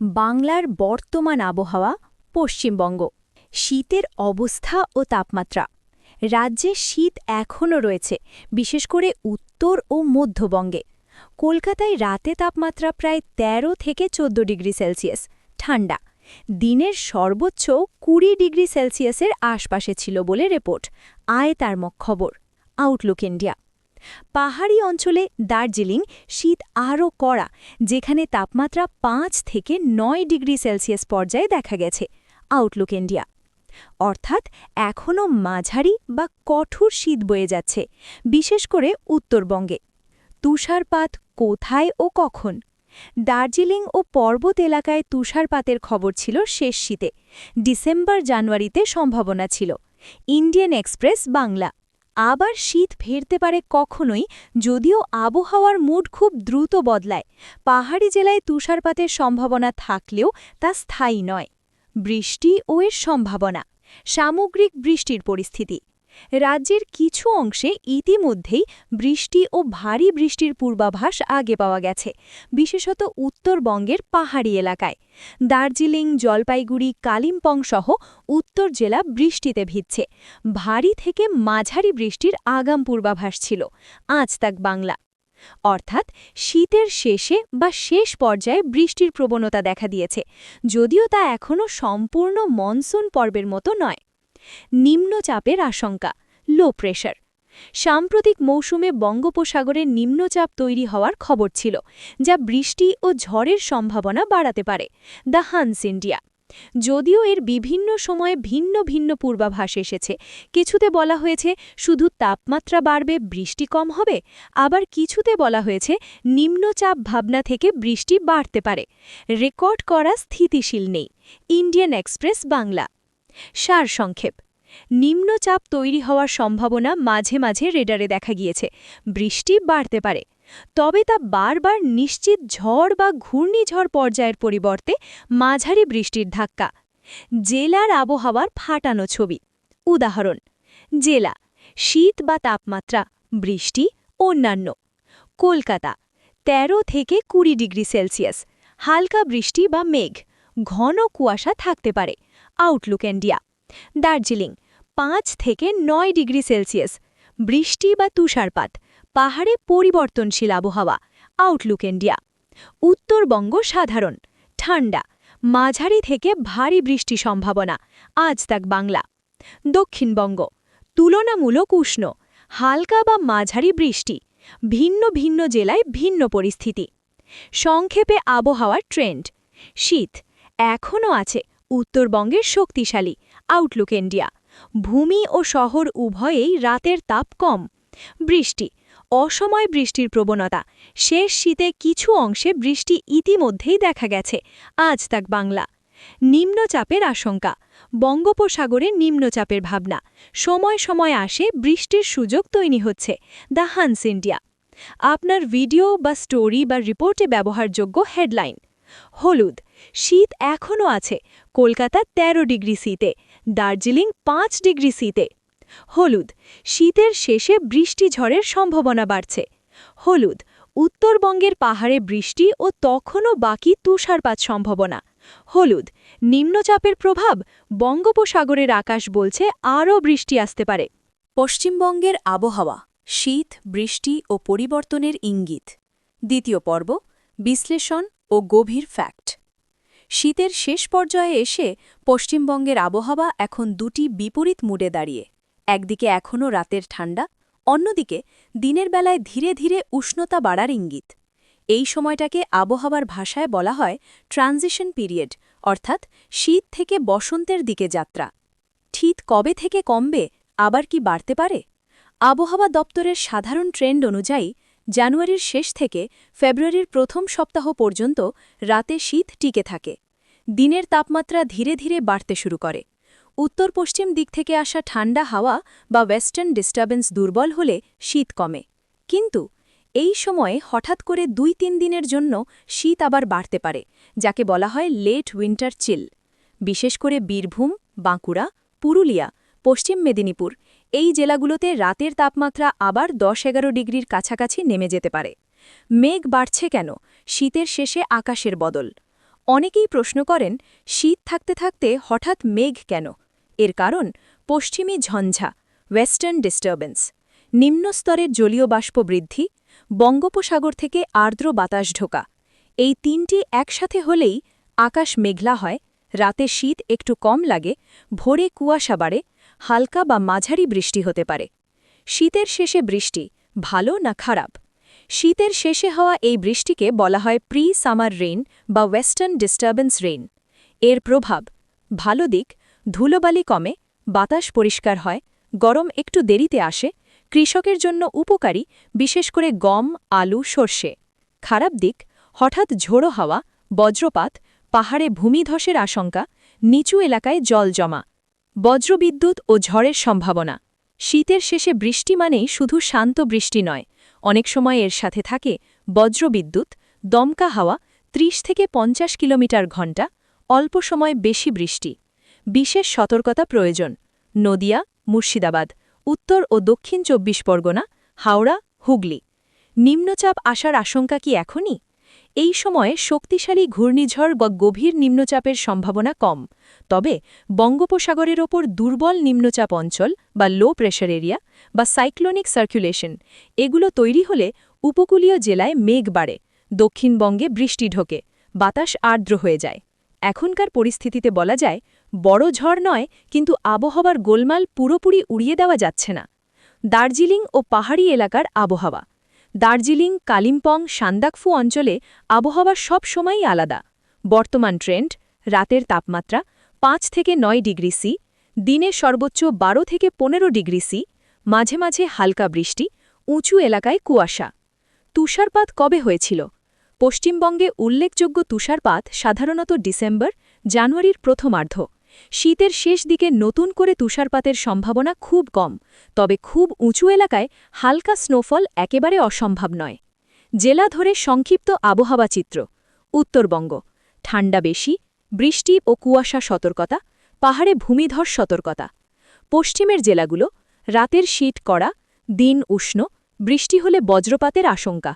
বাংলার বর্তমান আবহাওয়া পশ্চিমবঙ্গ। শীতের অবস্থা ও তাপমাত্রা। রাজ্যে শীত এখনও রয়েছে, বিশেষ করে উত্তর ও মধ্যবঙ্গে। কলকাতায় রাতে তাপমাত্রা প্রায় ১৩ থেকে ১৪ ডিগ্রি সেলসিয়াস, ঠান্ডা। দিনের সর্বোচ্চ কুড়ি ডিগ্রি সেলসিয়াসের আশপাশে ছিল বলে রিপোর্ট। আয় তার খবর, আউটলুক ইন্ডিয়া। পাহাড়ি অঞ্চলে দার্জিলিং শীত আরও কড়া, যেখানে তাপমাত্রা পাঁচ থেকে নয় ডিগ্রি সেলসিয়াস পর্যায়ে দেখা গেছে, আউটলুক ইন্ডিয়া। অর্থাৎ এখনও মাঝারি বা কঠোর শীত বয়ে যাচ্ছে, বিশেষ করে উত্তরবঙ্গে। তুষারপাত কোথায় ও কখন? দার্জিলিং ও পর্বত এলাকায় তুষারপাতের খবর ছিল শেষ শীতে, ডিসেম্বর জানুয়ারিতে সম্ভাবনা ছিল। Indian Express, Bangla. আবার শীত ফেরতে পারে কখনোই যদিও আবহাওয়ার মুড খুব দ্রুত বদলায়। পাহাড়ি জেলায় তুষারপাতের সম্ভাবনা থাকলেও তা স্থায়ী নয়। বৃষ্টি ও এর সম্ভাবনা। সামগ্রিক বৃষ্টির পরিস্থিতি। রাজ্যের কিছু অংশে ইতিমধ্যেই বৃষ্টি ও ভারী বৃষ্টির পূর্বাভাস আগে পাওয়া গেছে, বিশেষত উত্তরবঙ্গের পাহাড়ি এলাকায়। দার্জিলিং, জলপাইগুড়ি, কালিম্পং সহ উত্তর জেলা বৃষ্টিতে ভিজছে। ভারী থেকে মাঝারি বৃষ্টির আগাম পূর্বাভাস ছিল। আজ তাক বাংলা। অর্থাৎ শীতের শেষে বা শেষ পর্যায়ে বৃষ্টির প্রবণতা দেখা দিয়েছে। যদিও তা এখনও সম্পূর্ণ মনসুন পর্বের মতো নয়। নিম্নচাপের আশঙ্কা লো প্রেশার সাম্প্রতিক মৌসুমে বঙ্গোপসাগরে নিম্নচাপ তৈরি হওয়ার খবর ছিল, যা বৃষ্টি ও ঝড়ের সম্ভাবনা বাড়াতে পারে, দ্য হান্স ইন্ডিয়া। যদিও এর বিভিন্ন সময়ে ভিন্ন ভিন্ন পূর্বাভাস এসেছে, কিছুতে বলা হয়েছে শুধু তাপমাত্রা বাড়বে, বৃষ্টি কম হবে, আবার কিছুতে বলা হয়েছে নিম্নচাপ ভাবনা থেকে বৃষ্টি বাড়তে পারে। রেকর্ড করা স্থিতিশীল নেই। Indian Express, Bangla. সারসংক্ষেপ। নিম্নচাপ তৈরি হওয়ার সম্ভাবনা মাঝে মাঝে রেডারে দেখা গিয়েছে। বৃষ্টি বাড়তে পারে। তবে তা বারবার নিশ্চিত ঝড় বা ঘূর্ণিঝড় পর্যায়ের পরিবর্তে মাঝারি বৃষ্টির ধাক্কা। জেলার আবহাওয়ার ফাটানো ছবি। উদাহরণ, জেলা, শীত বা তাপমাত্রা, বৃষ্টি, অন্যান্য। কলকাতা ১৩ থেকে কুড়ি ডিগ্রি সেলসিয়াস। হালকা বৃষ্টি বা মেঘ। ঘন কুয়াশা থাকতে পারে। আউটলুক ইন্ডিয়া দার্জিলিং, পাঁচ থেকে নয় ডিগ্রি সেলসিয়াস। বৃষ্টি বা তুষারপাত, পাহাড়ে পরিবর্তনশীল আবহাওয়া। আউটলুক ইন্ডিয়া উত্তরবঙ্গ সাধারণ, ঠান্ডা, মাঝারি থেকে ভারী বৃষ্টি সম্ভাবনা। আজ তাক বাংলা, দক্ষিণবঙ্গ, তুলনামূলক উষ্ণ, হালকা বা মাঝারি বৃষ্টি, ভিন্ন ভিন্ন জেলায় ভিন্ন পরিস্থিতি। সংক্ষেপে আবহাওয়ার ট্রেন্ড, শীত এখনও আছে উত্তরবঙ্গের শক্তিশালী আউটলুক ইন্ডিয়া ভূমি ও শহর উভয়েই রাতের তাপ কম। বৃষ্টি, অসময় বৃষ্টির প্রবণতা। শেষ শীতে কিছু অংশে বৃষ্টি ইতিমধ্যেই দেখা গেছে। আজ তাক বাংলা। নিম্নচাপের আশঙ্কা। বঙ্গোপসাগরে নিম্নচাপের ভাবনা। সময় সময় আসে বৃষ্টির সুযোগ তৈরি হচ্ছে। The Hans India. আপনার ভিডিও বা স্টোরি বা রিপোর্টে ব্যবহারযোগ্য হেডলাইন। হলুদ। শীত এখনও আছে কলকাতা ১৩ ডিগ্রি সিতে, দার্জিলিং পাঁচ ডিগ্রি সিতে। হলুদ, শীতের শেষে বৃষ্টি ঝড়ের সম্ভাবনা বাড়ছে। হলুদ, উত্তরবঙ্গের পাহাড়ে বৃষ্টি ও তখনও বাকি তুষারপাত সম্ভাবনা। হলুদ, নিম্নচাপের প্রভাব বঙ্গোপসাগরের আকাশ বলছে আরও বৃষ্টি আসতে পারে। পশ্চিমবঙ্গের আবহাওয়া, শীত, বৃষ্টি ও পরিবর্তনের ইঙ্গিত। দ্বিতীয় পর্ব, বিশ্লেষণ ও গভীর ফ্যাক্ট। শীতের শেষ পর্যায়ে এসে পশ্চিমবঙ্গের আবহাওয়া এখন দুটি বিপরীত মুডে দাঁড়িয়ে। একদিকে এখনও রাতের ঠান্ডা, অন্যদিকে দিনের বেলায় ধীরে ধীরে উষ্ণতা বাড়ার ইঙ্গিত। এই সময়টাকে আবহাওয়ার ভাষায় বলা হয় ট্রানজিশন পিরিয়ড, অর্থাৎ শীত থেকে বসন্তের দিকে যাত্রা। শীত কবে থেকে কমবে, আবার কি বাড়তে পারে? আবহাওয়া দপ্তরের সাধারণ ট্রেন্ড অনুযায়ী জানুয়ারির শেষ থেকে ফেব্রুয়ারির প্রথম সপ্তাহ পর্যন্ত রাতে শীত টিকে থাকে। দিনের তাপমাত্রা ধীরে ধীরে বাড়তে শুরু করে। উত্তর পশ্চিম দিক থেকে আসা ঠান্ডা হাওয়া বা ওয়েস্টার্ন ডিস্টার্বেন্স দুর্বল হলে শীত কমে। কিন্তু এই সময়ে হঠাৎ করে দুই তিন দিনের জন্য শীত আবার বাড়তে পারে, যাকে বলা হয় লেট উইন্টার চিল। বিশেষ করে বীরভূম, বাঁকুড়া, পুরুলিয়া, পশ্চিম মেদিনীপুর এই জেলাগুলোতে রাতের তাপমাত্রা আবার দশ এগারো ডিগ্রির কাছাকাছি নেমে যেতে পারে। মেঘ বাড়ছে কেন? শীতের শেষে আকাশের বদল। অনেকেই প্রশ্ন করেন, শীত থাকতে থাকতে হঠাৎ মেঘ কেন? এর কারণ, পশ্চিমী ঝঞ্ঝা ওয়েস্টার্ন ডিস্টারবেন্স নিম্নস্তরের জলীয় বাষ্প বৃদ্ধি, বঙ্গোপসাগর থেকে আর্দ্র বাতাস ঢোকা। এই তিনটি একসাথে হলেই আকাশ মেঘলা হয়, রাতে শীত একটু কম লাগে, ভোরে কুয়াশা বাড়ে, হালকা বা মাঝারি বৃষ্টি হতে পারে। শীতের শেষে বৃষ্টি, ভালো না খারাপ? শীতের শেষে হওয়া এই বৃষ্টিকে বলা হয় প্রি সামার রেইন বা ওয়েস্টার্ন ডিস্টারবেন্স রেইন। এর প্রভাব, ভালো দিক, ধুলোবালি কমে, বাতাস পরিষ্কার হয়, গরম একটু দেরিতে আসে, কৃষকের জন্য উপকারী, বিশেষ করে গম, আলু, সর্ষে। খারাপ দিক, হঠাৎ ঝোড়ো হাওয়া, বজ্রপাত, পাহাড়ে ভূমিধসের আশঙ্কা, নিচু এলাকায় জল জমা। বজ্রবিদ্যুৎ ও ঝড়ের সম্ভাবনা। শীতের শেষে বৃষ্টি মানেই শুধু শান্ত বৃষ্টি নয় অনেক সময় এর সাথে থাকে বজ্রবিদ্যুৎ, দমকা হাওয়া ৩০ থেকে পঞ্চাশ কিলোমিটার ঘণ্টা, অল্প সময় বেশি বৃষ্টি। বিশেষ সতর্কতা প্রয়োজন। নদিয়া, মুর্শিদাবাদ, উত্তর ও দক্ষিণ চব্বিশ পরগনা, হাওড়া, হুগলি। নিম্নচাপ আসার আশঙ্কা কি এখনই? এই সময়ে শক্তিশালী ঘূর্ণিঝড় বা গভীর নিম্নচাপের সম্ভাবনা কম। তবে বঙ্গোপসাগরের ওপর দুর্বল নিম্নচাপ অঞ্চল বা লো প্রেশার এরিয়া বা সাইক্লোনিক সার্কুলেশন, এগুলো তৈরি হলে উপকূলীয় জেলায় মেঘ বাড়ে, দক্ষিণবঙ্গে বৃষ্টি ঢোকে, বাতাস আর্দ্র হয়ে যায়। এখনকার পরিস্থিতিতে বলা যায়, বড় ঝড় নয়, কিন্তু আবহাওয়ার গোলমাল পুরোপুরি উড়িয়ে দেওয়া যাচ্ছে না। দার্জিলিং ও পাহাড়ি এলাকার আবহাওয়া দার্জিলিং, কালিম্পং, সান্দাকফু অঞ্চলে আবহাওয়া সব সময়ই আলাদা। বর্তমান ট্রেন্ড, রাতের তাপমাত্রা পাঁচ থেকে নয় ডিগ্রি সি, দিনে সর্বোচ্চ বারো থেকে পনেরো ডিগ্রি সি, মাঝে মাঝে হালকা বৃষ্টি, উঁচু এলাকায় কুয়াশা। তুষারপাত কবে হয়েছিল? পশ্চিমবঙ্গে উল্লেখযোগ্য তুষারপাত সাধারণত ডিসেম্বর, জানুয়ারির প্রথমার্ধ। শীতের শেষ দিকে নতুন করে তুষারপাতের সম্ভাবনা খুব কম, তবে খুব উঁচু এলাকায় হালকা স্নোফল একেবারে অসম্ভব নয়। জেলা ধরে সংক্ষিপ্ত আবহাওয়া চিত্র, উত্তরবঙ্গ। ঠান্ডা বেশি, বৃষ্টি ও কুয়াশা সতর্কতা, পাহাড়ে ভূমিধস সতর্কতা। পশ্চিমের জেলাগুলো, রাতের শীত কড়া, দিন উষ্ণ, বৃষ্টি হলে বজ্রপাতের আশঙ্কা।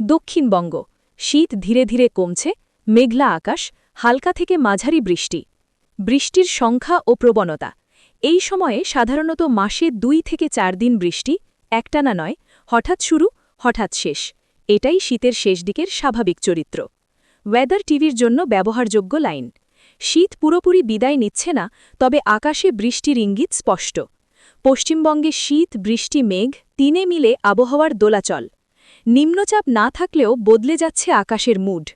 দক্ষিণবঙ্গ, শীত ধীরে ধীরে কমছে, মেঘলা আকাশ, হালকা থেকে মাঝারি বৃষ্টি। বৃষ্টির সংখ্যা ও প্রবণতা। এই সময়ে সাধারণত মাসে দুই থেকে চার দিন বৃষ্টি, একটানা নয়, হঠাৎ শুরু, হঠাৎ শেষ। এটাই শীতের শেষ দিকের স্বাভাবিক চরিত্র। ওয়েদার টিভির জন্য ব্যবহারযোগ্য লাইন। শীত পুরোপুরি বিদায় নিচ্ছে না, তবে আকাশে বৃষ্টির ইঙ্গিত স্পষ্ট। পশ্চিমবঙ্গে শীত, বৃষ্টি, মেঘ, তিনে মিলে আবহাওয়ার দোলাচল। নিম্নচাপ না থাকলেও বদলে যাচ্ছে আকাশের মুড।